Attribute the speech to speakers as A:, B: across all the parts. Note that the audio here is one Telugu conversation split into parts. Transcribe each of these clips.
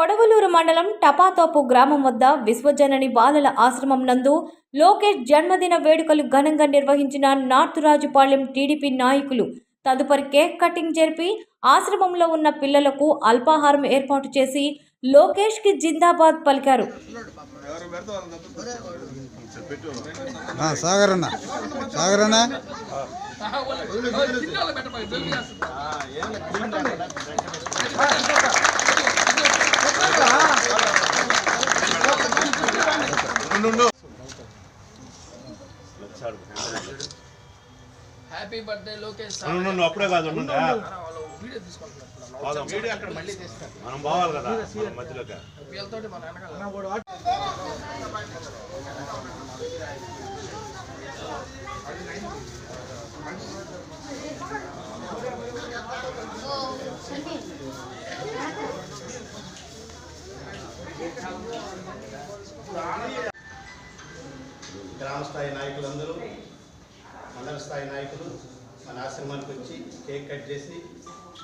A: కొడవలూరు మండలం టపాతోపు గ్రామం వద్ద విశ్వజనని బాలల ఆశ్రమం నందు లోకేష్ జన్మదిన వేడుకలు ఘనంగా నిర్వహించిన నార్త్ రాజుపాలెం టీడీపీ నాయకులు తదుపరి కేక్ కటింగ్ జరిపి ఆశ్రమంలో ఉన్న పిల్లలకు అల్పాహారం ఏర్పాటు చేసి లోకేష్కి జిందాబాద్ పలికారు.
B: ఆ, సాగర్ అన్న సాగర్ అన్న
C: హ్యాపీ బర్త్డే లోకేష్ సార్
D: అప్పుడే కాదు ఉండు.
C: వాళ్ళు వీడియో తీసుకుంటున్నారు
D: పోదాం. మనం పోవాలి కదా మన మధ్యలోకి.
C: వీళ్ళతోటి మన వెనకాల.
E: గ్రామ స్థాయి నాయకులందరూ మండల స్థాయి నాయకులు మన ఆశ్రమానికి వచ్చి కేక్ కట్ చేసి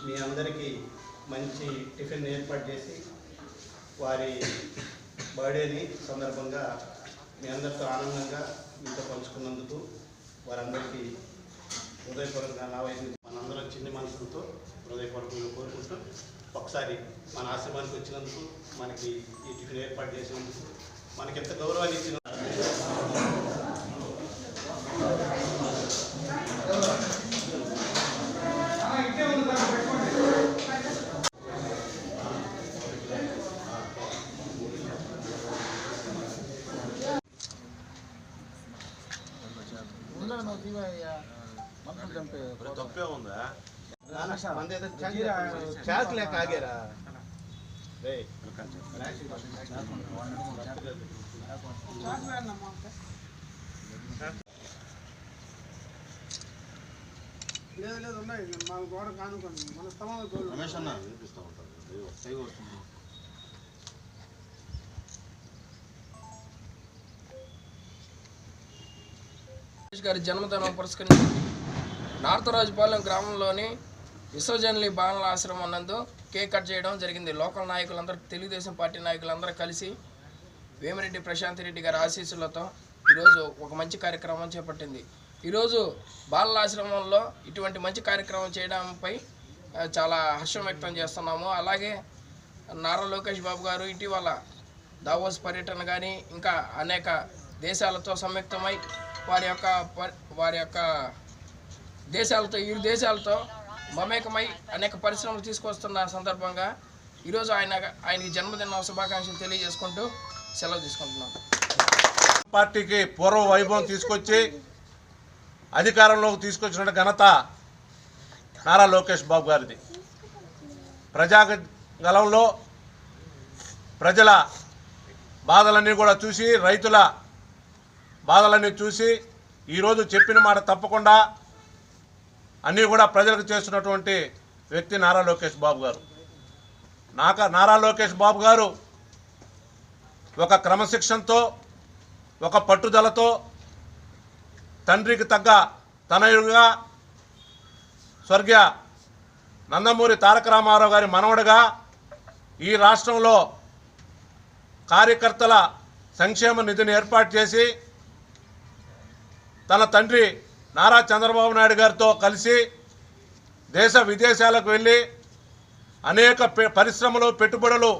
E: మీ అందరికీ మంచి టిఫిన్ ఏర్పాటు చేసి వారి బర్త్డేని సందర్భంగా మీ అందరితో ఆనందంగా మీతో పంచుకున్నందుకు వారందరికీ హృదయపూర్వకంగా నా వైపు మనందరం చిన్న మనసులతో హృదయపూర్వకంగా కోరుకుంటూ ఒకసారి మన ఆశ్రమానికి వచ్చినందుకు మనకి ఈ టిఫిన్ ఏర్పాటు చేసినందుకు మనకి ఎంత గౌరవాన్ని ఇచ్చిన
D: తప్పే ఉందా
E: చాక్ లేక ఆగారా
F: లేదు లేదు ఉన్నాయి. మా గోడ కానుకోండి మన స్థలంలో
D: రమేష్ అన్న వినిపిస్తా ఉంటాడు సైగ వస్తుంది.
C: గారి జన్మదినం పురస్కరించి నార్త్ రాజుపాలెం గ్రామంలోని విశ్వజనలి బాలల ఆశ్రమం నందు కేక్ కట్ చేయడం జరిగింది. లోకల్ నాయకులందరూ తెలుగుదేశం పార్టీ నాయకులందరూ కలిసి వేమిరెడ్డి ప్రశాంత్ రెడ్డి గారి ఆశీస్సులతో ఈరోజు ఒక మంచి కార్యక్రమం చేపట్టింది. ఈరోజు బాలల ఆశ్రమంలో ఇటువంటి మంచి కార్యక్రమం చేయడంపై చాలా హర్షం వ్యక్తం చేస్తున్నాము. అలాగే నారా లోకేష్ బాబు గారు ఇటీవల దావోస్ పర్యటన కానీ ఇంకా అనేక దేశాలతో సంయుక్తమై వారి యొక్క వారి యొక్క దేశాలతో ఇరు దేశాలతో మమేకమై అనేక పరిశ్రమలు తీసుకొస్తున్న సందర్భంగా ఈరోజు ఆయన ఆయనకి జన్మదిన శుభాకాంక్షలు తెలియజేసుకుంటూ సెలవు తీసుకుంటున్నాం.
D: పార్టీకి పూర్వ వైభవం తీసుకొచ్చి అధికారంలోకి తీసుకొచ్చిన ఘనత నారా లోకేష్ బాబు గారిది. ప్రజాగలంలో ప్రజల బాధలన్నీ కూడా చూసి రైతుల బాధలన్నీ చూసి ఈరోజు చెప్పిన మాట తప్పకుండా అన్నీ కూడా ప్రజలకు చేస్తున్నటువంటి వ్యక్తి నారా లోకేష్ బాబు గారు. నాక నారా లోకేష్ బాబు గారు ఒక క్రమశిక్షణతో ఒక పట్టుదలతో తండ్రికి తగ్గ తనయుడుగా స్వర్గీయ నందమూరి తారక రామారావు గారి మనవడుగా ఈ రాష్ట్రంలో కార్యకర్తల సంక్షేమ నిధిని ఏర్పాటు చేసి తన తండ్రి నారా చంద్రబాబు నాయుడు గారితో కలిసి దేశ విదేశాలకు వెళ్ళి అనేక పరిశ్రమలు పెట్టుబడులు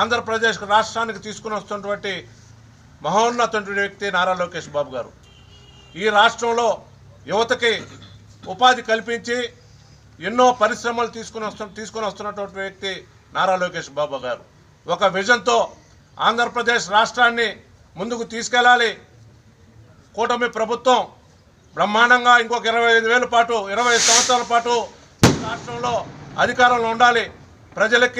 D: ఆంధ్రప్రదేశ్ రాష్ట్రానికి తీసుకుని వస్తున్నటువంటి మహోన్నతుడి వ్యక్తి నారా లోకేష్ బాబు గారు. ఈ రాష్ట్రంలో యువతకి ఉపాధి కల్పించి ఎన్నో పరిశ్రమలు తీసుకుని వస్తు తీసుకుని వస్తున్నటువంటి వ్యక్తి నారా లోకేష్ బాబు గారు. ఒక విజన్తో ఆంధ్రప్రదేశ్ రాష్ట్రాన్ని ముందుకు తీసుకెళ్ళాలి. కూటమి ప్రభుత్వం బ్రహ్మాండంగా ఇంకొక ఇరవై ఐదు వేల పాటు ఇరవై సంవత్సరాల పాటు రాష్ట్రంలో అధికారంలో ఉండాలి. ప్రజలకి